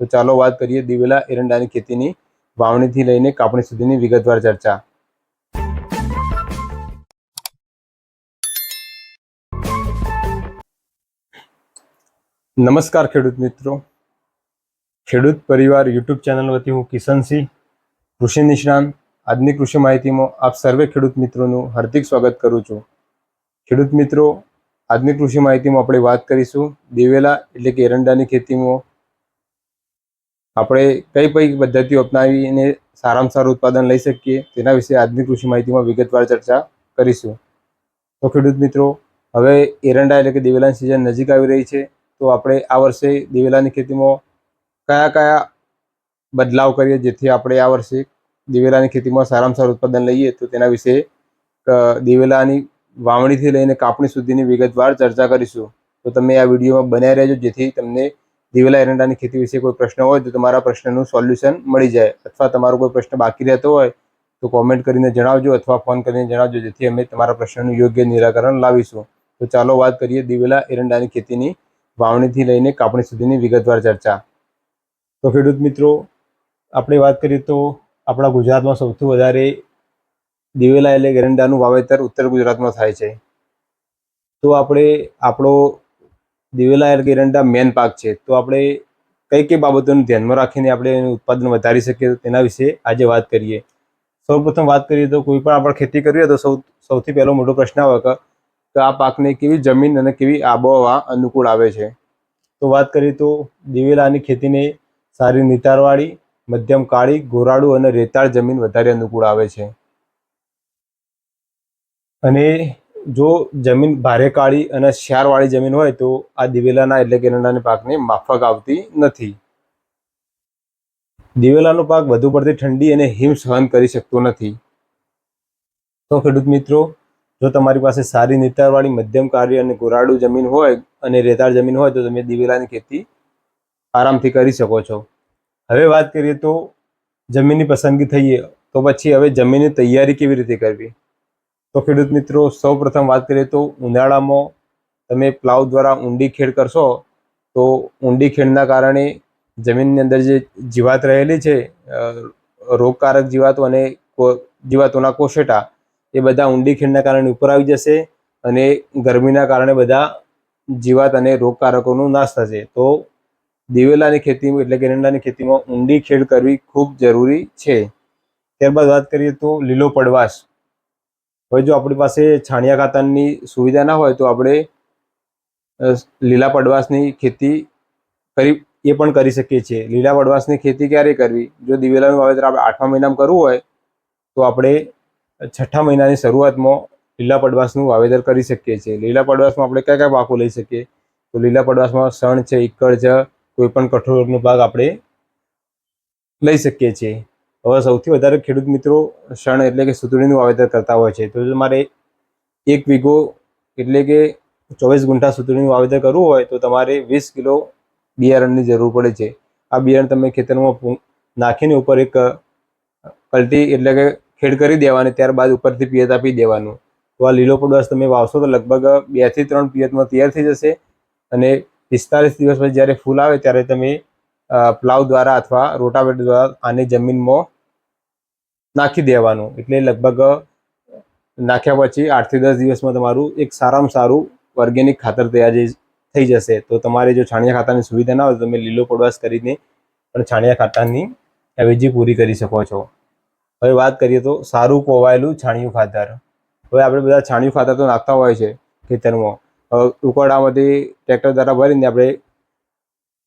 તો ચાલો વાત કરીએ દિવેલા એરંડાની ખેતીની. વાવણીથી લઈને કાપણી સુધીની વિગતવાર ચર્ચા. નમસ્કાર ખેડૂત મિત્રો. ખેડૂત પરિવાર યુટ્યુબ ચેનલ વતી હું કિશનસિંહ કૃષિ નિષ્ણાંત. આજની કૃષિ માહિતીમાં આપ સર્વે ખેડૂત મિત્રોનું હાર્દિક સ્વાગત કરું છું. ખેડૂત મિત્રો, આજની કૃષિ માહિતીમાં આપણે વાત કરીશું દિવેલા એટલે કે એરંડાની ખેતીમાં આપણે કઈ કઈ પદ્ધતિઓ અપનાવીને સારામાં સારું ઉત્પાદન લઈ શકીએ, તેના વિશે આજની કૃષિ માહિતીમાં વિગતવાર ચર્ચા કરીશું. તો ખેડૂત મિત્રો, હવે એરંડા એટલે કે દિવેલાની સિઝન નજીક આવી રહી છે, તો આપણે આ વર્ષે દિવેલાની ખેતીમાં કયા કયા બદલાવ કરીએ, જેથી આપણે આ વર્ષે દિવેલાની ખેતીમાં સારામાં સારું ઉત્પાદન લઈએ, તો તેના વિશે દિવેલાની વાવણીથી લઈને કાપણી સુધીની વિગતવાર ચર્ચા કરીશું. તો તમે આ વિડીયોમાં બનાવી રહેજો, જેથી તમને દિવેલા એરંડાની ખેતી વિશે કોઈ પ્રશ્ન હોય તો તમારા પ્રશ્નનું સોલ્યુશન મળી જાય. અથવા તમારો કોઈ પ્રશ્ન બાકી રહેતો હોય તો કોમેન્ટ કરીને જણાવજો અથવા ફોન કરીને જણાવજો, જેથી અમે તમારા પ્રશ્નનું યોગ્ય નિરાકરણ લાવીશું. તો ચાલો વાત કરીએ દિવેલા એરંડાની ખેતીની વાવણીથી લઈને કાપણી સુધીની વિગતવાર ચર્ચા. તો ખેડૂત મિત્રો, આપણે વાત કરીએ તો આપણા ગુજરાતમાં સૌથી વધારે દિવેલા એટલે એરંડાનું વાવેતર ઉત્તર ગુજરાતમાં થાય છે. તો આપણે આપણો દિવેલા એટલે એરંડા મેન પાક છે. તો આપણે કઈ કઈ બાબતોનું ધ્યાનમાં રાખીને આપણે એનું ઉત્પાદન વધારી શકીએ તેના વિશે આજે વાત કરીએ. સૌપ્રથમ વાત કરીએ તો કોઈ પણ આપણે ખેતી કરીએ તો સૌ, સૌથી પહેલો મોટો પ્રશ્ન આવે કે આ પાકને કેવી જમીન અને કેવી આબોહવા અનુકૂળ આવે છે? તો વાત કરીએ તો દિવેલાની ખેતીને સારી નિતારવાળી, મધ્યમ કાળી, ગોરાડું અને રેતાળ જમીન વધારે અનુકૂળ આવે છે. અને જો જમીન ભારે કાળી અને ક્ષારવાળી જમીન હોય તો આ દિવેલાના એટલે કે એરંડાના પાકને માફક આવતી નથી. દિવેલાનો પાક વધુ પડતી ઠંડી અને હિમ સહન કરી શકતો નથી. તો ખેડૂત મિત્રો, જો તમારી પાસે સારી નિતારવાળી મધ્યમ કાર્ય અને ગોરાડુ જમીન હોય અને રેતાળ જમીન હોય તો તમે દિવેલાની ખેતી આરામથી કરી શકો છો. હવે વાત કરીએ તો જમીનની પસંદગી થઈએ તો પછી હવે જમીનની તૈયારી કેવી રીતે કરવી? તો ખેડૂત મિત્રો સૌ પ્રથમ વાત કરીએ તો ઉનાળામાં તમે પ્લાવ દ્વારા ઊંડી ખેડ કરશો, તો ઊંડી ખેડના કારણે જમીનની અંદર જે જીવાત રહેલી છે રોગકારક જીવાતો અને જીવાતોના કોશેટા, એ બધા ઊંડી ખેડના કારણે ઉપર આવી જશે અને ગરમીના કારણે બધા જીવાત અને રોગકારકોનો નાશ થશે. તો દિવેલાની ખેતી એટલે કે ખેતીમાં ઊંડી ખેડ કરવી ખૂબ જરૂરી છે. ત્યારબાદ વાત કરીએ તો લીલો પડવાશ. હવે જો આપણી પાસે છાણિયા ખાતરની સુવિધા ના હોય તો આપણે લીલા પડવાશની ખેતી કરી, એ પણ કરી શકીએ છીએ. લીલા પડવાશની ખેતી ક્યારે કરવી? જો દિવેલાનું વાવેતર આપણે આઠમા મહિનામાં કરવું હોય, તો આપણે છઠ્ઠા મહિનાની શરૂઆતમાં લીલા પડવાશનું વાવેતર કરી શકીએ છીએ. લીલા પડવાશમાં આપણે કયા કયા પાકો લઈ શકીએ? તો લીલા પડવાશમાં સણ છે ઈકળ છે, કોઈ પણ કઠોળનો ભાગ આપણે લઈ શકીએ છીએ. હવે સૌથી વધારે ખેડૂત મિત્રો શણ એટલે કે સુતળીનું વાવેતર કરતા હોય છે. તો જો તમારે એક વીઘો એટલે કે ચોવીસ ગુંઠા સુતળીનું વાવેતર કરવું હોય તો તમારે વીસ કિલો બિયારણની જરૂર પડે છે. આ બિયારણ તમે ખેતરમાં નાખીને ઉપર એક કલટી એટલે કે ખેડ કરી દેવાની, ત્યારબાદ ઉપરથી પિયત આપી દેવાનું. તો આ લીલો પડવાશ તમે વાવશો તો લગભગ બેથી ત્રણ પિયતમાં તૈયાર થઈ જશે. અને પિસ્તાલીસ દિવસ પછી જ્યારે ફૂલ આવે ત્યારે તમે પ્લાવ દ્વારા અથવા રોટાવેટર દ્વારા આને જમીનમાં નાખી દેવાનું. એટલે લગભગ નાખ્યા પછી આઠથી દસ દિવસમાં તમારું એક સારામાં સારું ઓર્ગેનિક ખાતર તૈયાર થઈ જશે. તો તમારે જો છાણિયા ખાતરની સુવિધા ના હોય તો તમે લીલો પડવાશ કરીને પણ છાણિયા ખાતરની અવેજી પૂરી કરી શકો છો. હવે વાત કરીએ તો સારું કોવાયેલું છાણિયું ખાતર. હવે આપણે બધા છાણિયું ખાતર તો નાખતા હોય છે ખેતરમાં. હવે ટ્રેક્ટર દ્વારા ભરીને આપણે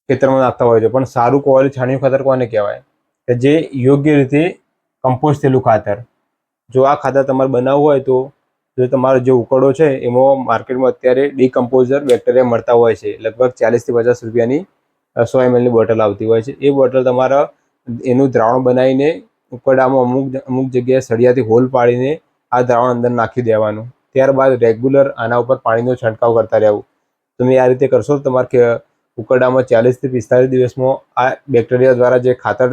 ખેતરમાં નાખતા હોય છે. પણ સારું કોવાયેલું છાણિયું ખાતર કોને કહેવાય? કે જે યોગ્ય રીતે કમ્પોઝ થયેલું ખાતર. જો આ ખાતર તમારે બનાવવું હોય તો, જો તમારો જે ઉકળો છે, એમાં માર્કેટમાં અત્યારે ડીકમ્પોઝર બેક્ટેરિયા મળતા હોય છે. લગભગ ચાલીસથી પચાસ રૂપિયાની સો એમએલની બોટલ આવતી હોય છે. એ બોટલ તમારા, એનું દ્રાવણ બનાવીને ઉકરડામાં અમુક અમુક જગ્યાએ સળિયાથી હોલ પાડીને આ દ્રાવણ અંદર નાખી દેવાનું. ત્યારબાદ રેગ્યુલર આના ઉપર પાણીનો છંટકાવ કરતા રહેવું. તમે આ રીતે કરશો તો તમારે ઉકરડામાં ચાલીસથી પિસ્તાલીસ દિવસમાં આ બેક્ટેરિયા દ્વારા જે ખાતર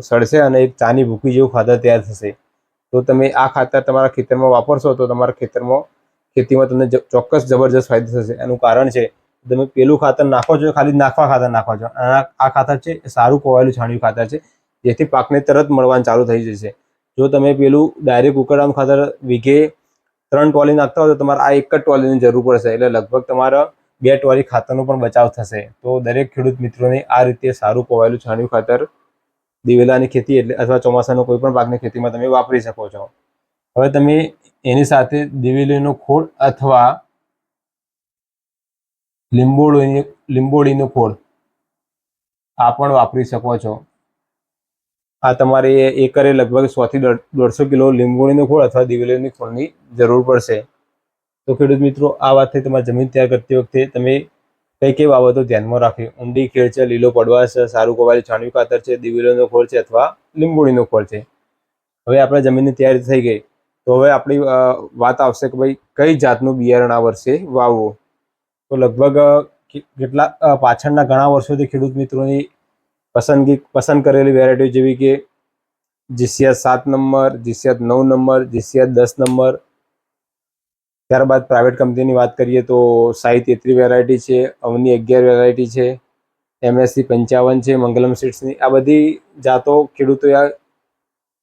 સડશે અને એક ચાની ભૂકી જેવું ખાતર તૈયાર થશે. તો તમે આ ખાતર તમારા ખેતરમાં વાપરશો તો તમારા ખેતરમાં ખેતીમાં તમને ચોક્કસ જબરજસ્ત ફાયદો થશે. એનું કારણ છે, તમે પેલું ખાતર નાખો છો, ખાલી નાખવા ખાતર નાખો છો. અને આ- ખાતર છે સારું કોવાયેલું છાણિયું ખાતર છે, જેથી પાકને તરત મળવાનું ચાલુ થઈ જશે. જો તમે પેલું ડાયરેક્ટ ઉકળવાનું ખાતર વીઘે ત્રણ ટોલી નાખતા હોય તો તમારે આ એક જ ટોલીની જરૂર પડશે. એટલે લગભગ તમારા બે ટોલી ખાતરનો પણ બચાવ થશે. તો દરેક ખેડૂત મિત્રોને આ રીતે સારું કોવાયેલું છાણિયું ખાતર દિવેલાની ખેતી એટલે અથવા ચોમાસાનો કોઈ પણ પાકની ખેતીમાં તમે વાપરી શકો છો. હવે તમે એની સાથે દિવેલીનો ખોળ અથવા લીંબોળીની, લીંબોળીનો ખોળ આ પણ વાપરી શકો છો. આ તમારે એકરે લગભગ સો થી દોઢ- દોઢસો કિલો લીંબોળીનો ખોળ અથવા દિવેલીની ખોળની જરૂર પડશે. તો ખેડૂત મિત્રો, આ વાત થઈ તમારી જમીન તૈયાર કરતી વખતે તમે કઈ કઈ બાબતો ધ્યાનમાં રાખવી ઊંડી ખેડ છે, લીલો પડવાશ છે, સારું કોવાયેલું છાણિયું ખાતર છે, દિવેલોનો ખોળ છે અથવા લીંબોળીનો ખોળ છે? હવે આપણે જમીનની તૈયારી થઈ ગઈ. તો હવે આપણી વાત આવશે કે ભાઈ કઈ જાતનું બિયારણ આ વર્ષે વાવવું? તો લગભગ કેટલા પાછળના ઘણા વર્ષોથી ખેડૂત મિત્રોની પસંદગી, પસંદ કરેલી વેરાયટી જેવી કે જીસીએસ સાત નંબર, જીસીએસ નવ નંબર, જીસીએસ દસ નંબર ત્યારબાદ પ્રાઇવેટ કંપનીની વાત કરીએ તો સાઈ તેત્રી વેરાયટી છે, અવની અગિયાર વેરાયટી છે એમએસસી પંચાવન છે, મંગલમ સીડ્સની આ બધી જાતો ખેડૂતોએ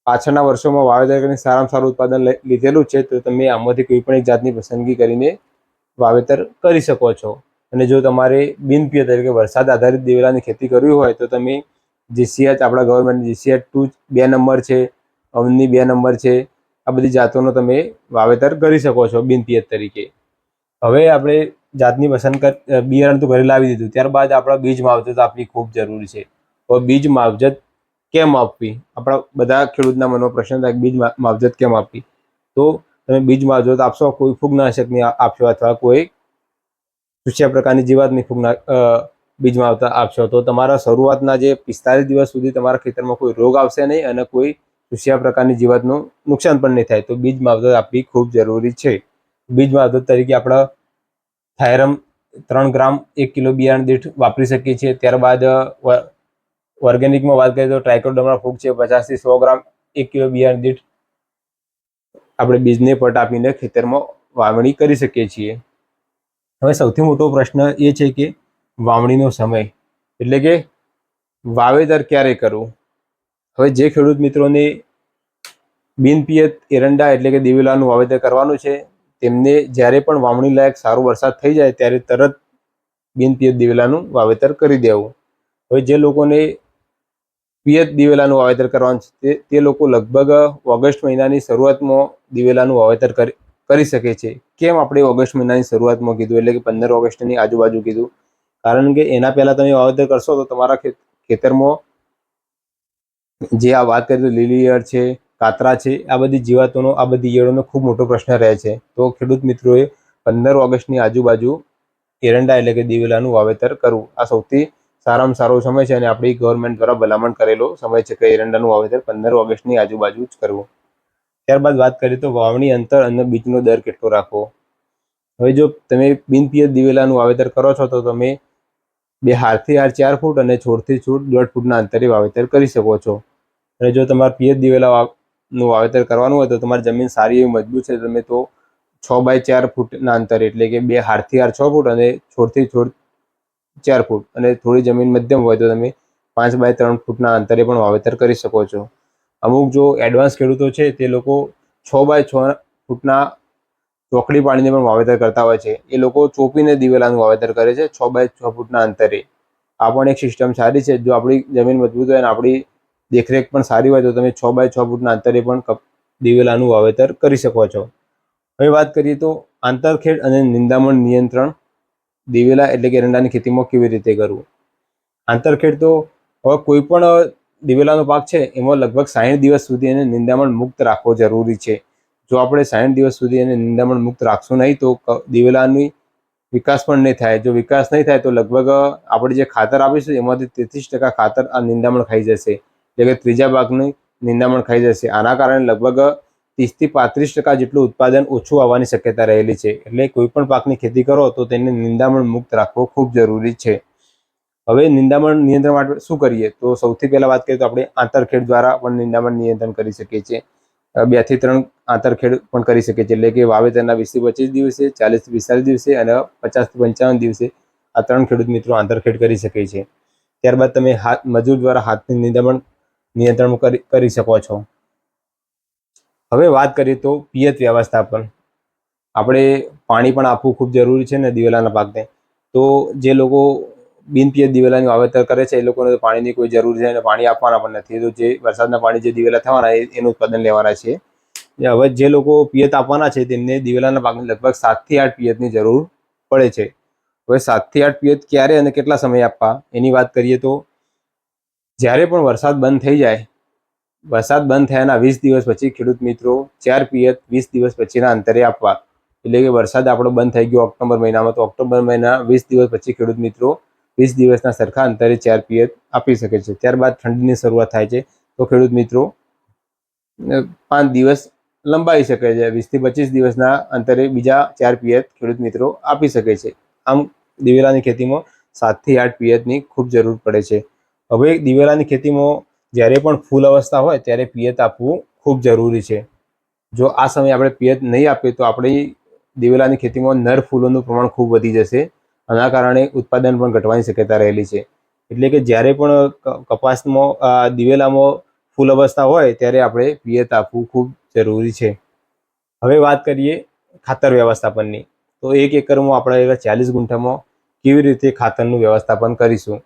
પાછળના વર્ષોમાં વાવેતર કરીને સારામાં સારું ઉત્પાદન લીધેલું છે, તો તમે આમાંથી કોઈ પણ એક જાતની પસંદગી કરીને વાવેતર કરી શકો છો. અને જો તમારે બિનપિય તરીકે વરસાદ આધારિત દિવેલાની ખેતી કરવી હોય, તો તમે જીસીએચ આપણા ગવર્મેન્ટ જીસીએચ ટુ બે નંબર છે, અવની બે નંબર છે આ બધી જાતોનો તમે વાવેતર કરી શકો છો બિનપિયત તરીકે. હવે આપણે જાતની પસંદ કર બિયારણ તો ઘરે લાવી દીધું. ત્યારબાદ આપણા બીજ માવજત આપવી ખૂબ જરૂરી છે. તો બીજ માવજત કેમ આપવી? આપણા બધા ખેડૂતના મનમાં પ્રશ્ન થાય બીજ માવજત કેમ આપવી? તો તમે બીજ માવજત આપશો, કોઈ ફૂગનાશકની આપશો અથવા કોઈ ચૂસ્યા પ્રકારની જીવાતની ફૂગના બીજ માવજત આપશો. તો તમારા શરૂઆતના જે પિસ્તાલીસ દિવસ સુધી તમારા ખેતરમાં કોઈ રોગ આવશે નહીં અને કોઈ ચૂસ્યા પ્રકારની જીવાતનું નુકસાન પણ નહીં થાય. તો બીજ માવજત આપવી ખૂબ જરૂરી છે. બીજ માવજત તરીકે આપણે થાયરમ ત્રણ ગ્રામ એક કિલો બિયારણ દીઠ વાપરી શકીએ છીએ. ત્યારબાદ ઓર્ગેનિકમાં વાત કરીએ તો ટ્રાઇકોડર્મા ફૂગ છે, પચાસથી સો ગ્રામ એક કિલો બિયારણ દીઠ આપણે બીજને પટ આપીને ખેતરમાં વાવણી કરી શકીએ છીએ. હવે સૌથી મોટો પ્રશ્ન એ છે કે વાવણીનો સમય. એટલે કે વાવેતર ક્યારે કરવું? હવે જે ખેડૂત મિત્રોને બિનપિયત એરંડા એટલે કે દિવેલાનું વાવેતર કરવાનું છે, તેમને જ્યારે પણ વાવણી લાયક સારો વરસાદ થઈ જાય ત્યારે તરત બિનપિયત દિવેલાનું વાવેતર કરી દેવું. હવે જે લોકોને પિયત દિવેલાનું વાવેતર કરવાનું છે, તે લોકો લગભગ ઓગસ્ટ મહિનાની શરૂઆતમાં દિવેલાનું વાવેતર કરી શકે છે. કેમ આપણે ઓગસ્ટ મહિનાની શરૂઆતમાં કીધું? એટલે કે પંદર ઓગસ્ટની આજુબાજુ કીધું. કારણ કે એના પહેલાં તમે વાવેતર કરશો તો તમારા ખેતરમાં જે આ વાત કરીએ તો લીલી ઈયળ છે, કાતરા છે, આ બધી જીવાતોનો, આ બધી ઈયળોનો ખૂબ મોટો પ્રશ્ન રહે છે. તો ખેડૂત મિત્રોએ પંદર ઓગસ્ટની આજુબાજુ એરંડા એટલે કે દિવેલાનું વાવેતર કરવું. આ સૌથી સારામાં સારો સમય છે અને આપણી ગવર્મેન્ટ દ્વારા ભલામણ કરેલો સમય છે કે એરંડાનું વાવેતર પંદર ઓગસ્ટની આજુબાજુ જ કરવું. ત્યારબાદ વાત કરીએ તો વાવણી અંતર અને બીજનો દર કેટલો રાખવો? હવે જો તમે બિનપિયત દિવેલાનું વાવેતર કરો છો તો તમે બે હારથી હાર ચાર ફૂટ અને છોડથી છોડ દોઢ ફૂટના અંતરે વાવેતર કરી શકો છો. અને જો તમારે પિયત દિવેલા નું વાવેતર કરવાનું હોય તો તમારી જમીન સારી એવી મજબૂત છે, તમે તો છ બાય ચાર ફૂટના અંતરે, એટલે કે બે હારથી હાર છ ફૂટ અને છોડથી છોડ ચાર ફૂટ, અને થોડી જમીન મધ્યમ હોય તો તમે પાંચ બાય ત્રણ ફૂટના અંતરે પણ વાવેતર કરી શકો છો. અમુક જો એડવાન્સ ખેડૂતો છે, તે લોકો છ બાય છ ફૂટના ચોકડી પાડીને પણ વાવેતર કરતા હોય છે. એ લોકો ચોપીને દિવેલાનું વાવેતર કરે છે, છ બાય છ ફૂટના અંતરે. આ પણ એક સિસ્ટમ સારી છે, જો આપણી જમીન મજબૂત હોય અને આપણી દેખરેખ પણ સારી હોય તો તમે છ બાય છ ફૂટના અંતરે પણ કપ- દિવેલાનું વાવેતર કરી શકો છો. હવે વાત કરીએ તો આંતરખેડ અને નિંદામણ નિયંત્રણ દિવેલા એટલે કે એરંડાની ખેતીમાં કેવી રીતે કરવું? આંતરખેડ તો હવે કોઈ પણ દિવેલાનો પાક છે એમાં લગભગ સાહીઠ દિવસ સુધી એને નિંદામણ મુક્ત રાખવો જરૂરી છે. જો આપણે સાહીઠ દિવસ સુધી એને નિંદામણ મુક્ત રાખશું નહીં તો દિવેલાની વિકાસ પણ નહીં થાય. જો વિકાસ નહીં થાય તો લગભગ આપણે જે ખાતર આપીશું એમાંથી તેત્રીસ ટકા ખાતર આ નિંદામણ ખાઈ જશે. એટલે કે ત્રીજા ભાગની નિંદામણ ખાઈ જશે. આના કારણે લગભગ ત્રીસથી પાંત્રીસ ટકા જેટલું ઉત્પાદન ઓછું આવવાની શક્યતા રહેલી છે. એટલે કોઈ પણ પાકની ખેતી કરો તો તેને નિંદામણ મુક્ત રાખવો ખૂબ જરૂરી છે. હવે નિંદામણ નિયંત્રણ માટે શું કરીએ? તો સૌથી પહેલાં વાત કરીએ તો આપણે આંતરખેડ દ્વારા પણ નિંદામણ નિયંત્રણ કરી શકીએ છીએ. બેથી ત્રણ આંતરખેડ પણ કરી શકીએ છીએ. એટલે કે વાવેતરના વીસથી પચીસ દિવસે, ચાલીસથી પિસ્તાલીસ દિવસે અને પચાસથી પંચાવન દિવસે આ ત્રણ ખેડૂત મિત્રો આંતરખેડ કરી શકે છે. ત્યારબાદ તમે હાથ મજૂર દ્વારા હાથની નિંદામણ નિયંત્રણ કરી શકો છો. હવે વાત કરીએ તો પિયત વ્યવસ્થાપન આપણે પાણી પણ આપવું ખૂબ જરૂરી છે ને દિવેલાના પાકને. તો જે લોકો બિનપિયત દિવેલાની વાવેતર કરે છે, એ લોકોને પાણીની કોઈ જરૂર છે અને પાણી આપવાના પણ નથી. તો જે વરસાદના પાણી જે દિવેલા થવાના એનું ઉત્પાદન લેવાના છે. હવે જે લોકો પિયત આપવાના છે તેમને દિવેલાના પાકને લગભગ સાતથી આઠ પિયતની જરૂર પડે છે. હવે સાતથી આઠ પિયત ક્યારે અને કેટલા સમય આપવા? એની વાત કરીએ તો જ્યારે પણ વરસાદ બંધ થઈ જાય, વરસાદ બંધ થયાના વીસ દિવસ પછી ખેડૂત મિત્રો ચાર પિયત વીસ દિવસ પછીના અંતરે આપવા. એટલે કે વરસાદ આપણો બંધ થઈ ગયો ઓક્ટોબર મહિનામાં, તો ઓક્ટોબર મહિના વીસ દિવસ પછી ખેડૂત મિત્રો વીસ દિવસના સરખા અંતરે ચાર પિયત આપી શકે છે. ત્યારબાદ ઠંડીની શરૂઆત થાય છે, તો ખેડૂત મિત્રો પાંચ દિવસ લંબાઈ શકે છે. વીસથી પચીસ દિવસના અંતરે બીજા ચાર પિયત ખેડૂત મિત્રો આપી શકે છે. આમ દિવેલાની ખેતીમાં સાતથી આઠ પિયતની ખૂબ જરૂર પડે છે. હવે દિવેલાની ખેતીમાં જ્યારે પણ ફૂલ અવસ્થા હોય ત્યારે પિયત આપવું ખૂબ જરૂરી છે. જો આ સમયે આપણે પિયત નહીં આપીએ તો આપણી દિવેલાની ખેતીમાં નર ફૂલોનું પ્રમાણ ખૂબ વધી જશે આના કારણે ઉત્પાદન પણ ઘટવાની શક્યતા રહેલી છે. એટલે કે જ્યારે પણ કપાસમાં દિવેલામાં ફૂલ અવસ્થા હોય ત્યારે આપણે પિયત આપવું ખૂબ જરૂરી છે. હવે વાત કરીએ ખાતર વ્યવસ્થાપનની. તો એક એકરમાં આપણે ચાલીસ ગુંઠામાં કેવી રીતે ખાતરનું વ્યવસ્થાપન કરીશું?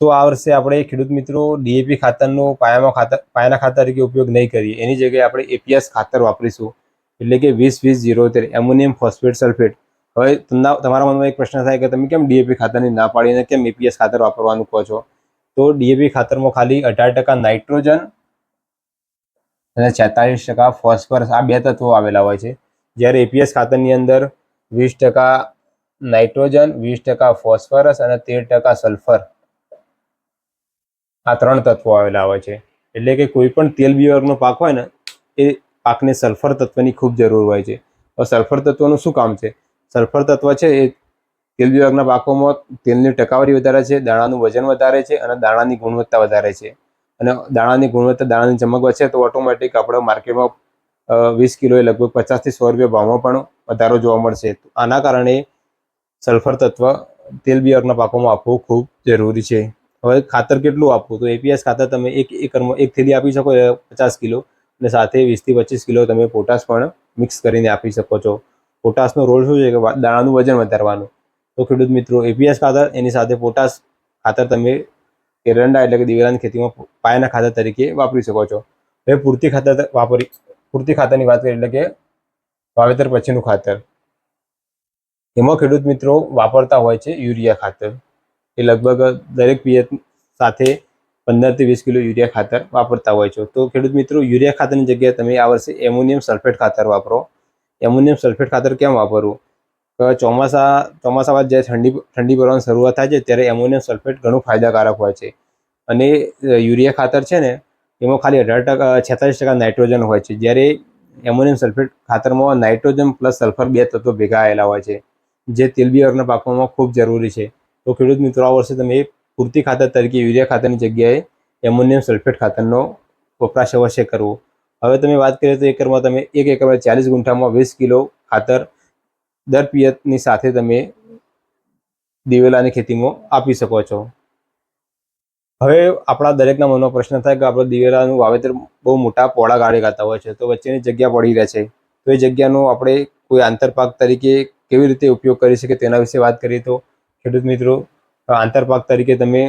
તો આ વર્ષે આપણે ખેડૂત મિત્રો ડીએપી ખાતરનો પાયામાં ખાતર પાયાના ખાતર તરીકે ઉપયોગ નહીં કરીએ. એની જગ્યાએ આપણે એપીએસ ખાતર વાપરીશું. એટલે કે વીસ વીસ જીરો તેર એમોનિયમ ફોસ્ફેટ સલ્ફેટ. હવે તમને તમારા મનમાં એક પ્રશ્ન થાય કે તમે કેમ ડીએપી ખાતરની ના પાડીને કેમ એપીએસ ખાતર વાપરવાનું કહો છો? તો ડીએપી ખાતરમાં ખાલી અઢાર ટકા નાઇટ્રોજન અને છેતાલીસ ટકા ફોસ્ફરસ આ બે તત્વો આવેલા હોય છે. જ્યારે એપીએસ ખાતરની અંદર વીસ ટકા નાઇટ્રોજન, વીસ ટકા ફોસ્ફરસ અને તેર ટકા સલ્ફર આ ત્રણ તત્વો આવેલા હોય છે. એટલે કે કોઈ પણ તેલ બિયારણનો પાક હોય ને, એ પાકને સલ્ફર તત્વની ખૂબ જરૂર હોય છે. તો સલ્ફર તત્વનું શું કામ છે? સલ્ફર તત્વ છે એ તેલ વિભાગના પાકોમાં તેલની ટકાવારી વધારે છે, દાણાનું વજન વધારે છે અને દાણાની ગુણવત્તા વધારે છે. અને દાણાની ગુણવત્તા દાણાની ચમક વધશે તો ઓટોમેટિક આપણે માર્કેટમાં વીસ કિલોએ લગભગ પચાસથી સો રૂપિયા ભાવમાં પણ વધારો જોવા મળશે. આના કારણે સલ્ફર તત્વ તેલ બિયારણના પાકોમાં આપવું ખૂબ જરૂરી છે. હવે ખાતર કેટલું આપવું? તો એપીએસ ખાતર તમે એક એકરમાં એક થેલી આપી શકો પચાસ કિલો અને સાથે વીસથી પચીસ કિલો તમે પોટાશ પણ મિક્સ કરીને આપી શકો છો. પોટાશનો રોલ શું છે કે દાણાનું વજન વધારવાનું. તો ખેડૂત મિત્રો એપીએસ ખાતર, એની સાથે પોટાશ ખાતર તમે એરંડા એટલે કે દિવેલાની ખેતીમાં પાયાના ખાતર તરીકે વાપરી શકો છો. હવે પૂરતી ખાતર વાપરી, પૂરતી ખાતરની વાત કરીએ એટલે કે વાવેતર પછીનું ખાતર. એમાં ખેડૂત મિત્રો વાપરતા હોય છે યુરિયા ખાતર. એ લગભગ દરેક પિયત સાથે પંદરથી વીસ કિલો યુરિયા ખાતર વાપરતા હોય છે. તો ખેડૂત મિત્રો, યુરિયા ખાતરની જગ્યાએ તમે આ વર્ષે એમોનિયમ સલ્ફેટ ખાતર વાપરો. એમોનિયમ સલ્ફેટ ખાતર કેમ વાપરવું? ચોમાસા ચોમાસા બાદ જ્યારે ઠંડી ઠંડી પડવાની શરૂઆત થાય છે, ત્યારે એમોનિયમ સલ્ફેટ ઘણું ફાયદાકારક હોય છે. અને યુરિયા ખાતર છે ને, એમાં ખાલી અઢાર ટકા છેતાલીસ ટકા નાઇટ્રોજન હોય છે. જ્યારે એમોનિયમ સલ્ફેટ ખાતરમાં નાઇટ્રોજન પ્લસ સલ્ફર બે તત્વો ભેગા આવેલા હોય છે, જે તેલબિયારના પાકોમાં ખૂબ જરૂરી છે. તો ખેડૂત મિત્રો આ વર્ષે તમે પૂરતી ખાતર તરીકે યુરિયા ખાતરની જગ્યાએ એમોનિયમ સલ્ફેટ ખાતરનો વપરાશ અવશ્ય કરવો. હવે તમે વાત કરીએ તો એકરમાં તમે એક એકરમાં ચાલીસ ગુંઠામાં વીસ કિલો ખાતર દર પિયતની સાથે તમે દિવેલાની ખેતીમાં આપી શકો છો. હવે આપણા દરેકના મનમાં પ્રશ્ન થાય કે આપણે દિવેલાનું વાવેતર બહુ મોટા પોળા ગાળે ગાતા હોય છે, તો વચ્ચેની જગ્યા પડી રહે છે. તો એ જગ્યાનો આપણે કોઈ આંતરપાક તરીકે કેવી રીતે ઉપયોગ કરી શકીએ તેના વિશે વાત કરીએ તો ખેડૂત મિત્રો આંતરપાક તરીકે તમે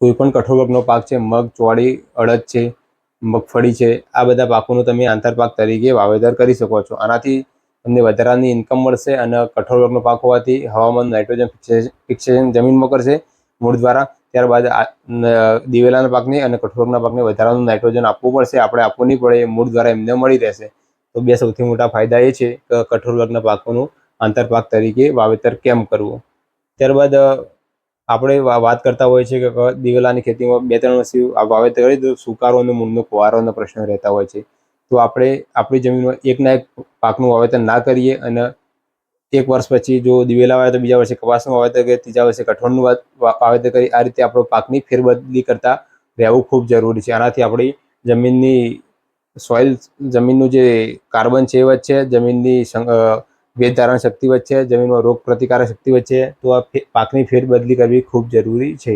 કોઈ પણ કઠોળ વર્ગનો પાક છે, મગ, ચોળી, અડદ છે, મગફળી છે, આ બધા પાકોનું તમે આંતરપાક તરીકે વાવેતર કરી શકો છો. આનાથી તમને વધારાની ઇન્કમ મળશે અને કઠોળ વર્ગનો પાક હોવાથી હવામાન નાઇટ્રોજન ફિક્સેશન જમીનમાં કરશે મૂળ દ્વારા. ત્યારબાદ દિવેલાના પાકને અને કઠોળના પાકને વધારાનું નાઇટ્રોજન આપવું પડશે. આપણે આપવું નહીં પડે, મૂળ દ્વારા એમને મળી રહેશે. તો બે સૌથી મોટા ફાયદા એ છે, કે, કઠોળ વર્ગના પાકોનું આંતરપાક તરીકે વાવેતર કેમ કરવું? ત્યારબાદ આપણે વાત કરતા હોઈએ છીએ કે દિવેલાની ખેતીમાં બે ત્રણ વર્ષથી વાવેતર કરી તો સુકારો અને મૂળનો કુવારોનો પ્રશ્ન રહેતા હોય છે. તો આપણે આપણી જમીનમાં એકના એક પાકનું વાવેતર ના કરીએ અને એક વર્ષ પછી જો દિવેલા વાવે તો બીજા વર્ષે કપાસનું વાવેતર કરીએ ત્રીજા વર્ષે કઠોળનું વાવેતર કરી આ રીતે આપણો પાકની ફેરબદલી કરતા રહેવું ખૂબ જરૂરી છે. આનાથી આપણી જમીનની સોઇલ જમીનનું જે કાર્બન છે એ વધશે જમીનની સં- અ, ભેજ ધારણ શક્તિ વચ્ચે જમીનમાં રોગ પ્રતિકારક શક્તિ વચ્ચે તો આ પાકની ફેરબદલી કરવી ખૂબ જરૂરી છે.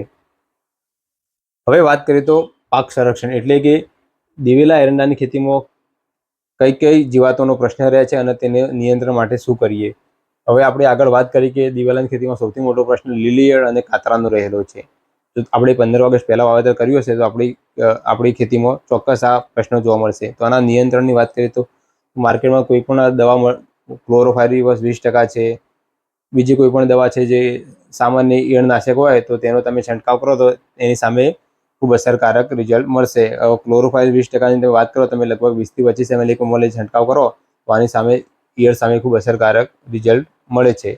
હવે વાત કરીએ તો પાક સંરક્ષણ એટલે કે દિવેલા એરંડાની ખેતીમાં કઈ કઈ જીવાતોનો પ્રશ્ન રહે છે અને તેને નિયંત્રણ માટે શું કરીએ? હવે આપણે આગળ વાત કરી કે દિવેલાની ખેતીમાં સૌથી મોટો પ્રશ્ન લીલીયળ અને કાતરાનો રહેલો છે. જો આપણે પંદર ઓગસ્ટ પહેલા વાવેતર કર્યું હશે, તો આપણી આપણી ખેતીમાં ચોક્કસ આ પ્રશ્ન જોવા મળશે. તો આના નિયંત્રણની વાત કરીએ તો માર્કેટમાં કોઈ પણ દવા ક્લોરોફાયરીવસ વીસ ટકા છે. બીજી કોઈ પણ દવા છે જે સામાન્ય ઈયળનાશક હોય તો તેનો તમે છંટકાવ કરો તો એની સામે ખૂબ અસરકારક રિઝલ્ટ મળશે. ક્લોરોફાઇલ વીસ ટકાની તમે વાત કરો તમે લગભગ વીસથી પચીસ એમએલ એક મોલે છંટકાવ કરો તો આની સામે ઈયળ સામે ખૂબ અસરકારક રિઝલ્ટ મળે છે.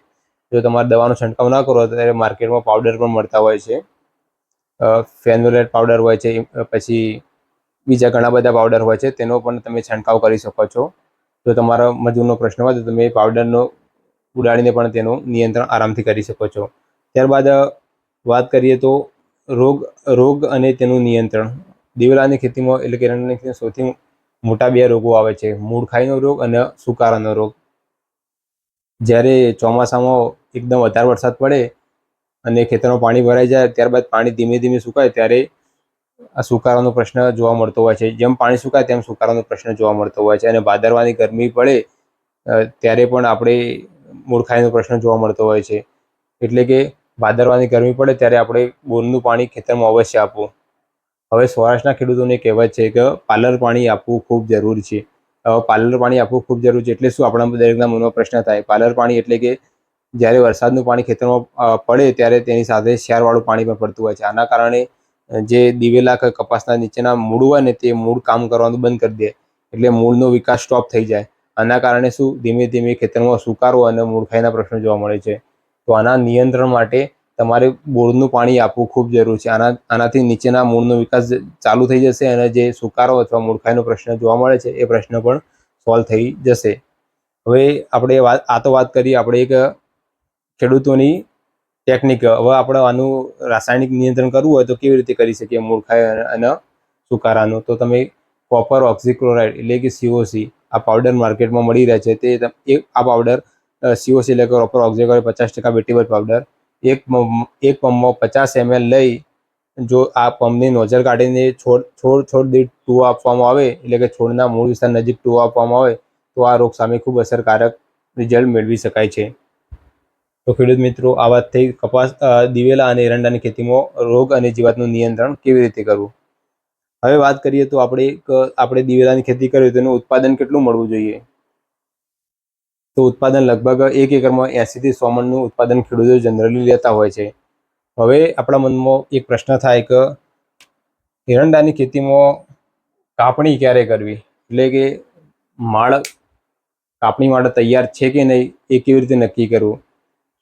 જો તમારે દવાનો છંટકાવ ના કરો તો ત્યારે માર્કેટમાં પાવડર પણ મળતા હોય છે. ફેનોલેટ પાવડર હોય છે, પછી બીજા ઘણા બધા પાવડર હોય છે, તેનો પણ તમે છંટકાવ કરી શકો છો. જો તમારો મજૂરનો પ્રશ્ન હોય તો તમે પાવડરનો ઉડાડીને પણ તેનું નિયંત્રણ આરામથી કરી શકો છો. ત્યારબાદ વાત કરીએ તો રોગ રોગ અને તેનું નિયંત્રણ. દિવેલાની ખેતીમાં એટલે કે એરંડાની ખેતીમાં સૌથી મોટા બે રોગો આવે છે મૂળખાઈનો રોગ અને સુકારાનો રોગ. જ્યારે ચોમાસામાં એકદમ વધારે વરસાદ પડે અને ખેતરમાં પાણી ભરાઈ જાય, ત્યારબાદ પાણી ધીમે ધીમે સુકાય, ત્યારે સુકારાનો પ્રશ્ન જોવા મળતો હોય છે. જેમ પાણી સુકાય તેમ સુકારાનો પ્રશ્ન જોવા મળતો હોય છે. અને ભાદરવાની ગરમી પડે ત્યારે પણ આપણે મૂળખાઈનો પ્રશ્ન જોવા મળતો હોય છે. એટલે કે ભાદરવાની ગરમી પડે ત્યારે આપણે બોરનું પાણી ખેતરમાં અવશ્ય આપવું. હવે સૌરાષ્ટ્રના ખેડૂતોને કહેવત છે કે પાલર પાણી આપવું ખૂબ જરૂરી છે. હવે પાલર પાણી આપવું ખૂબ જરૂરી છે. એટલે શું આપણા દરેકના મનમાં પ્રશ્ન થાય? પાલર પાણી એટલે કે જ્યારે વરસાદનું પાણી ખેતરમાં પડે ત્યારે તેની સાથે શિયાળવાળું પાણી પણ પડતું હોય છે. આના કારણે જે દિવેલા કે કપાસના નીચેના મૂળ હોય ને તે મૂળ કામ કરવાનું બંધ કરી દે. એટલે મૂળનો વિકાસ સ્ટોપ થઈ જાય. આના કારણે શું? ધીમે ધીમે ખેતરમાં સુકારો અને મૂળખાઈના પ્રશ્નો જોવા મળે છે. તો આના નિયંત્રણ માટે તમારે બોરનું પાણી આપવું ખૂબ જરૂરી છે. આના, આનાથી નીચેના મૂળનો વિકાસ ચાલુ થઈ જશે અને જે સુકારો અથવા મૂળખાઈનો પ્રશ્ન જોવા મળે છે, એ પ્રશ્ન પણ સોલ્વ થઈ જશે. હવે આપણે વાત, આ તો વાત કરી આપણે એક ખેડૂતોની ટેકનિક હવે આપણે આનું રાસાયણિક નિયંત્રણ કરવું હોય તો કેવી રીતે કરી શકીએ? મૂળખાઈ અને- સુકારાનું. તો તમે કોપર ઓક્સિક્લોરાઇડ એટલે કે સીઓસી આ પાવડર માર્કેટમાં મળી રહે છે. તે એક આ પાવડર સીઓસી એટલે કે કોપર ઓક્સિક્લોરાઇડ પચાસ ટકા વેટેબલ પાવડર એક એક પંપમાં પચાસ એમએલ લઈ જો આ પંપની નોઝર કાઢીને છોડ છોડ છોડ દીઠ ટૂ આપવામાં આવે, એટલે કે છોડના મૂળ વિસ્તાર નજીક ટૂ આપવામાં આવે, તો આ રોગ સામે ખૂબ અસરકારક રિઝલ્ટ મેળવી શકાય છે. તો ખેડૂત મિત્રો, આ વાત થઈ કપાસ દિવેલા અને એરંડાની ખેતીમાં રોગ અને જીવાતનું નિયંત્રણ કેવી રીતે કરવું? હવે વાત કરીએ તો આપણે આપણે દિવેલાની ખેતી કરીએ તો એનું ઉત્પાદન કેટલું મળવું જોઈએ? તો ઉત્પાદન લગભગ એક એકરમાં એંસી થી સો મણનું ઉત્પાદન ખેડૂતો જનરલી લેતા હોય છે. હવે આપણા મનમાં એક પ્રશ્ન થાય કે એરંડાની ખેતીમાં કાપણી ક્યારે કરવી? એટલે કે માળ, કાપણી માટે તૈયાર છે કે નહીં? એ કેવી રીતે નક્કી કરવું?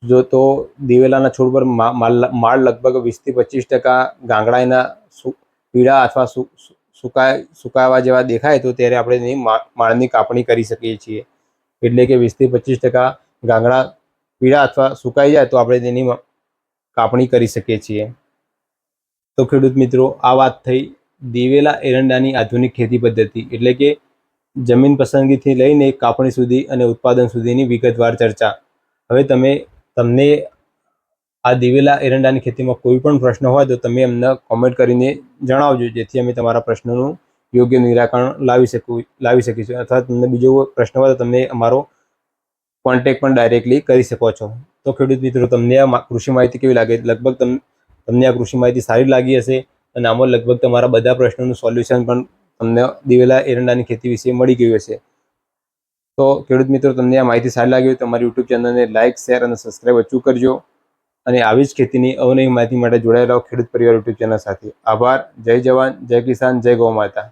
જો તો દિવેલાના છોડ પર માળ લગભગ વીસથી પચીસ ટકા ગાંગડાના સુ- પીળા અથવા સુકાય, સુકાવા જેવા દેખાય તો ત્યારે આપણે એની માળની કાપણી કરી શકીએ છીએ. એટલે કે વીસથી પચીસ ટકા ગાંગડા પીળા અથવા સુકાઈ જાય તો આપણે તેની કાપણી કરી શકીએ છીએ. તો ખેડૂત મિત્રો, આ વાત થઈ દિવેલા એરંડાની આધુનિક ખેતી પદ્ધતિ એટલે કે જમીન પસંદગીથી લઈને કાપણી સુધી અને ઉત્પાદન સુધીની વિગતવાર ચર્ચા. હવે તમે તમને આ દિવેલા એરંડાની ખેતીમાં કોઈ પણ પ્રશ્ન હોય તો તમે અમને કોમેન્ટ કરીને જણાવજો, જેથી અમે તમારા પ્રશ્નનું યોગ્ય નિરાકરણ લાવી શકું, લાવી શકીશું. અથવા તમને બીજો પ્રશ્ન હોય તો તમે અમારો કોન્ટેક પણ ડાયરેક્ટલી કરી શકો છો. તો ખેડૂત મિત્રો, તમને આ કૃષિ માહિતી કેવી લાગે? લગભગ તમ, તમને આ કૃષિ માહિતી સારી લાગી હશે અને આમાં લગભગ તમારા બધા પ્રશ્નોનું સોલ્યુશન પણ તમને દિવેલા એરંડાની ખેતી વિશે મળી ગયું હશે. તો ખેડૂત મિત્રો, તમને આ માહિતી સારી લાગી હોય તો અમારી યુટ્યુબ ચેનલને લાઇક શેર અને સબસ્ક્રાઇબ અચૂક કરજો. અને આવી જ ખેતીની અવનવી માહિતી માટે જોડાયેલા ખેડૂત પરિવાર યુટ્યુબ ચેનલ સાથે. આભાર. જય જવાન. જય કિસાન. જય ગૌ માતા.